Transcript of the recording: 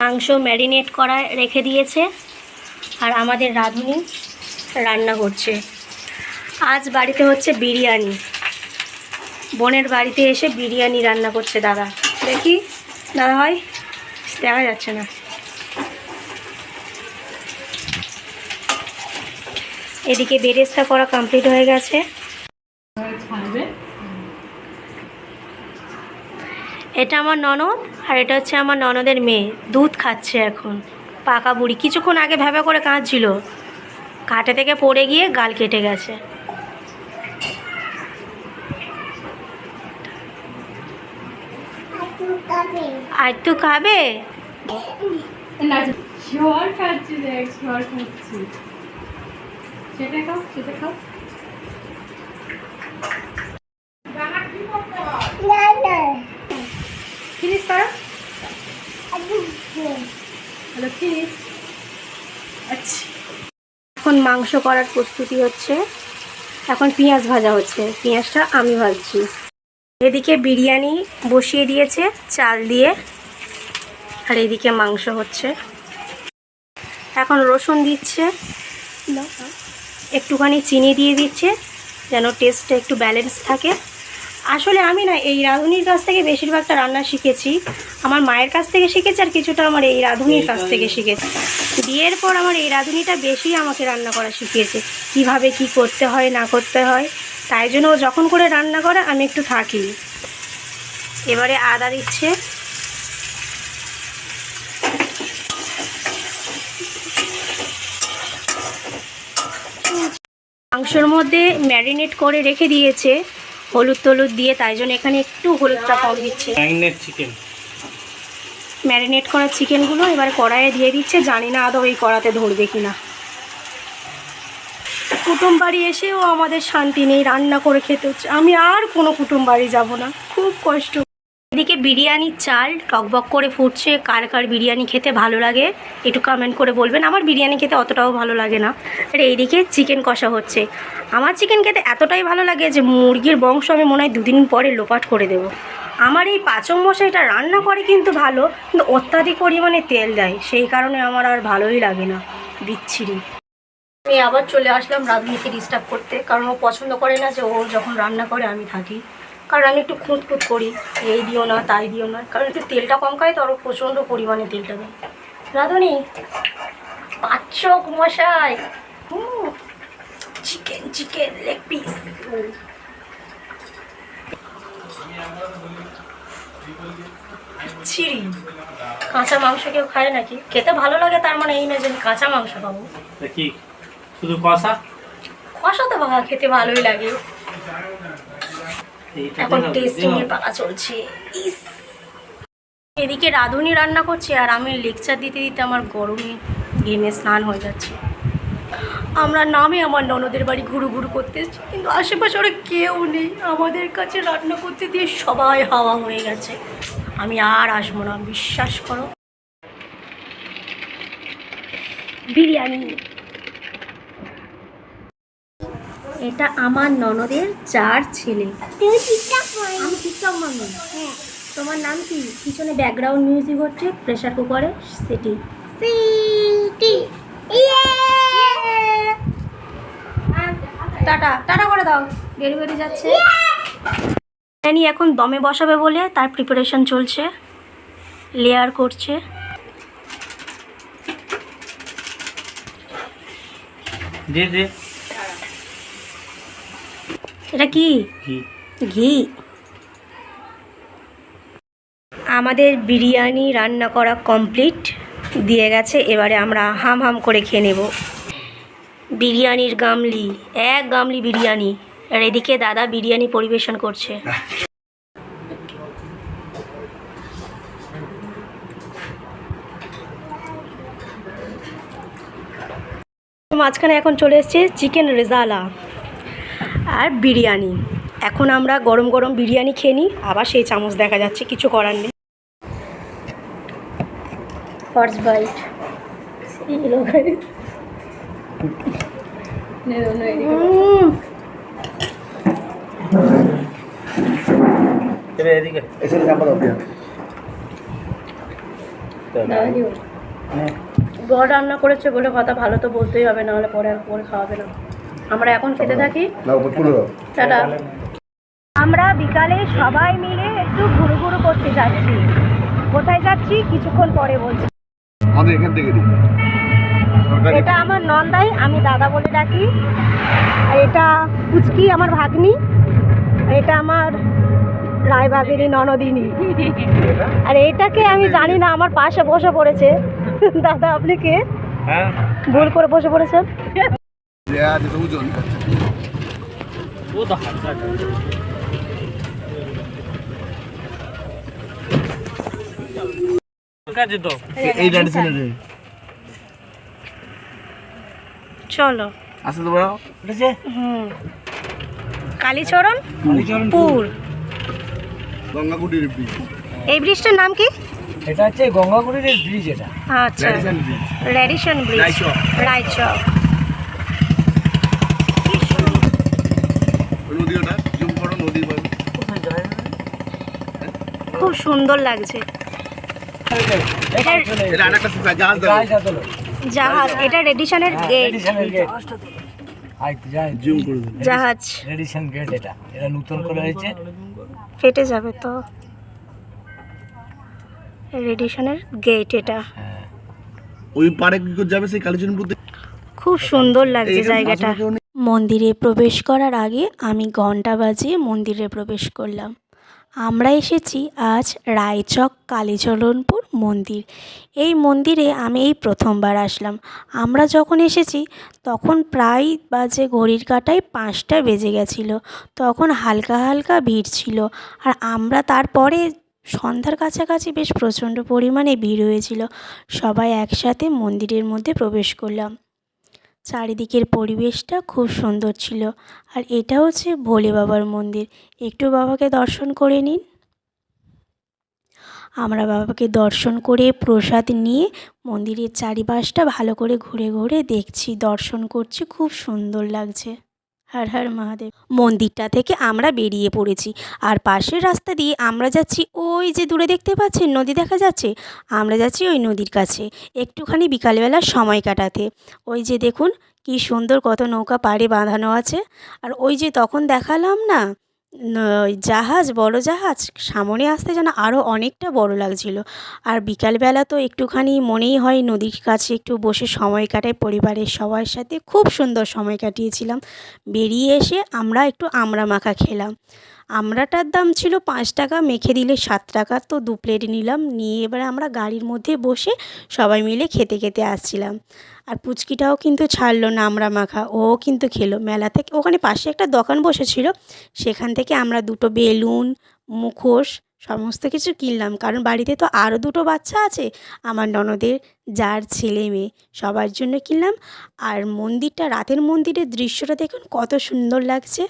মাংস ম্যারিনেট করা রেখে দিয়েছে আর আমাদের রাঁধুনি রান্না করছে। আজ বাড়িতে হচ্ছে বিরিয়ানি। বোনের বাড়িতে এসে বিরিয়ানি রান্না করছে দাদা। দেখি, দাদা হয় দেখা যাচ্ছে না। এদিকে বেরেস্তা করা কমপ্লিট হয়ে গেছে। এটা আমার ননদ আর এটা হচ্ছে আমার ননদের মেয়ে। দুধ খাচ্ছে এখন। পাকা বুড়ি। কিছুক্ষণ আগে ভেবে করে কাঁদছিল। কাটে থেকে পড়ে গিয়ে গাল কেটে গেছে। আর তো খাবে? সেটা খাও সেটা খাও। আচ্ছা। এখন মাংস করার প্রস্তুতি হচ্ছে। এখন পেঁয়াজ ভাজা হচ্ছে। পেঁয়াজটা আমি ভাজছি। এদিকে বিরিয়ানি বসিয়ে দিয়েছে, চাল দিয়ে। আর এদিকে মাংস হচ্ছে। এখন রসুন দিচ্ছে। একটুখানি চিনি দিয়ে দিচ্ছে, যেন টেস্টটা একটু ব্যালেন্স থাকে। আসলে আমি না এই রাঁধুনির কাছ থেকে বেশিরভাগটা রান্না শিখেছি। আমার মায়ের কাছ থেকে শিখেছি আর কিছুটা আমার এই রাঁধুনির কাছ থেকে শিখেছি। বিয়ের পর আমার এই রাঁধুনিটা বেশি আমাকে রান্না করা শিখিয়েছে। কীভাবে কি করতে হয়, না করতে হয়, তাই জন্য ও যখন করে রান্না করে, আমি একটু থাকি। এবারে আদা দিচ্ছে। মাংসর মধ্যে ম্যারিনেট করে রেখে দিয়েছে। হলুদ টলুদ দিয়ে তাই জন্য এখানে একটু হলুদটা কম দিচ্ছে। ম্যারিনেট চিকেন ম্যারিনেট করা চিকেনগুলো এবার কড়াইয়ে দিয়ে দিচ্ছে। জানি না আদৌ এই কড়াতে ধরবে কিনা। কুটুম বাড়ি এসেও আমাদের শান্তি নেই রান্না করে খেতে হচ্ছে। আমি আর কোনো কুটুম বাড়ি যাব না। খুব কষ্ট। এদিকে বিরিয়ানির চাল টকবক করে ফুটছে, কার কার বিরিয়ানি খেতে ভালো লাগে একটু কমেন্ট করে বলবেন। আমার বিরিয়ানি খেতে অতটাও ভালো লাগে না। আর এইদিকে চিকেন কষা হচ্ছে। আমার চিকেন খেতে এতটাই ভালো লাগে যে মুরগির বংশ আমি মনে হয় দুদিন পরে লোপাট করে দেবো। আমার এই পাচক মশাইটা রান্না করে কিন্তু ভালো, কিন্তু অত্যাধিক পরিমাণে তেল দেয়। সেই কারণে আমার আর ভালোই লাগে না। বিচ্ছিরি। আমি আবার চলে আসলাম রাঁধুনিকে ডিস্টার্ব করতে, কারণ ও পছন্দ করে না যে ও যখন রান্না করে আমি থাকি। কারণ আমি একটু খুঁত খুঁত করি এই দিও না তাই দিও না। কারণ একটু তেলটা কম খাই তো আরও প্রচণ্ড পরিমাণে তেলটা দেয়। রাঁধুনি পাচক মশাই চিকেন চিকেন লেগ পিস ছিরি কাঁচা মাংস কেউ খায় নাকি? খেতে ভালো লাগে তার মানে এই না যে কাঁচা মাংস খাব। তা কি শুধু কষা? কষা তো বাবা খেতে ভালোই লাগে। এখন টেস্টিং এর। পালা চলছে। ইস! এদিকে রাঁধুনি রান্না করছে আর আমি লেকচার দিতে দিতে আমার গরমে ঘেমে স্নান হয়ে যাচ্ছে। আমরা নামে আমার ননদের বাড়ি ঘুরু ঘুরু করতে এসেছি কিন্তু আশেপাশে ওরা কেউ নেই। আমাদের কাছে রান্না করতে দিয়ে সবাই হাওয়া হয়ে গেছে। আমি আর আসব না বিশ্বাস করো। বিরিয়ানি। এটা আমার ননদের চার ছেলে। হ্যাঁ তোমার নাম কি? পিছনে ব্যাকগ্রাউন্ড মিউজিক হচ্ছে প্রেশার কুকারে সেটি। টাটা টাটা করে দাও। বেরি বেরি যাচ্ছে। বিরিয়ানি এখন দমে বসাবে বলে তার প্রিপারেশন চলছে। লেয়ার করছে। দে দে। এটা কি? ঘি। আমাদের বিরিয়ানি রান্না করা কমপ্লিট দিয়ে গেছে এবারে আমরা হাম হাম করে খেয়ে নেব। বিরিয়ানির গামলি এক গামলি বিরিয়ানি। আর এদিকে দাদা বিরিয়ানি পরিবেশন করছে। মাঝখানে এখন চলে এসছে চিকেন রেজালা। আর বিরিয়ানি। এখন আমরা গরম গরম বিরিয়ানি খেয়ে নিই আবার সেই চামচ দেখা যাচ্ছে কিছু করার নেই। ফার্স্ট বাইট কি বলে? বর রান্না করেছে বলে কথা ভালো তো বলতেই হবে না হলে পরে আর পরে খাওয়াবে না। আমরা এখন খেতে থাকি। টাটা। আমরা বিকালে সবাই মিলে একটু ঘুরু ঘুরু করতে যাচ্ছি। কোথায় যাচ্ছি? কিছুক্ষণ পরে বলছি। আমাদের এখান থেকে এটা আমার নন্দাই আমি দাদা বলে ডাকি। আর এটা কুচকি আমার ভাগ্নি। আর এটা আমার রায়বাগেরই ননদিনী। আর এটাকে আমি জানি না আমার পাশে বসে পড়েছে। দাদা আপনি কে? হ্যাঁ। ভুল করে বসে পড়েছেন? ওজন। তো এই চলো। আসতে তো বড়? ঠিক আছে হুম। কালীচরণ? পুর। গঙ্গাকুটির ব্রিজ এই ব্রিজটার নাম কি? এটা হচ্ছে গঙ্গাগুড়ির ব্রিজ এটা। আচ্ছা। Radisson bridge Raichak. রায়চক। নদী ওটা জুম করো নদী পাবে খুব সুন্দর লাগছে। জাহাজ এটা রেডিশনের গেট জুম করে দাও জাহাজ। রেডিশন গেট এটা। এটা নতুন করে হয়েছে। ফেটে যাবে তো। রেডিশনের গেট এটা। ওই পারে কি করে যাবে সেই কালীচরণপুর? খুব সুন্দর লাগছে জায়গাটা? মন্দিরে প্রবেশ করার আগে আমি ঘণ্টা বাজিয়ে মন্দিরে প্রবেশ করলাম। আমরা এসেছি আজ রায়চক কালীচরণপুর মন্দির। এই মন্দিরে আমি এই প্রথমবার আসলাম। আমরা যখন এসেছি, তখন প্রায় বাজে ঘড়ির কাটায় পাঁচটা বেজে গেছিল। তখন হালকা হালকা ভিড় ছিল। আর আমরা তারপরে সন্ধ্যার কাছাকাছি বেশ প্রচণ্ড পরিমাণে ভিড় হয়েছিল। সবাই একসাথে মন্দিরের মধ্যে প্রবেশ করলাম। চারিদিকের পরিবেশটা খুব সুন্দর ছিল। আর এটা হচ্ছে ভোলে বাবার মন্দির। একটু বাবাকে দর্শন করে নিন। আমরা বাবাকে দর্শন করে প্রসাদ নিয়ে মন্দিরের চারিপাশটা ভালো করে ঘুরে ঘুরে দেখছি। দর্শন করছি, খুব সুন্দর লাগছে। হর হর মহাদেব। মন্দিরটা থেকে আমরা বেরিয়ে পড়েছি। আর পাশের রাস্তা দিয়ে আমরা যাচ্ছি ওই যে দূরে দেখতে পাচ্ছেন, নদী দেখা যাচ্ছে? আমরা যাচ্ছি ওই নদীর কাছে, একটুখানি বিকালবেলা সময় কাটাতে। ওই যে দেখুন, কি সুন্দর কত নৌকা পাড়ে বাঁধানো আছে। আর ওই যে তখন দেখালাম না ওই জাহাজ, বড় জাহাজ, সামনে আসতে যেন আরও অনেকটা বড় লাগছিল। আর বিকালবেলা তো একটুখানি মনেই হয় নদীর কাছে একটু বসে সময় কাটাই, পরিবারের সবার সাথে খুব সুন্দর সময় কাটিয়েছিলাম। বেরিয়ে এসে আমরা একটু আমড়া মাখা খেলাম। আমড়াটার দাম ছিল পাঁচ টাকা, মেখে দিলে সাত টাকা। তো দু প্লেট নিলাম, নিয়ে এবারে আমরা গাড়ির মধ্যে বসে সবাই মিলে খেতে খেতে আসছিলাম। আর পুচকিটাও কিন্তু ছাড়লো না আমরা মাখা ও কিন্তু খেলো। মেলা থেকে ওখানে পাশে একটা দোকান বসেছিল, সেখান থেকে আমরা দুটো বেলুন, মুখোশ, সমস্ত কিছু কিনলাম। কারণ বাড়িতে তো আরও দুটো বাচ্চা আছে, আমার ননদের, যার ছেলে মেয়ে, সবার জন্য কিনলাম। আর মন্দিরটা, রাতের মন্দিরের দৃশ্যটা দেখুন, কত সুন্দর লাগছে।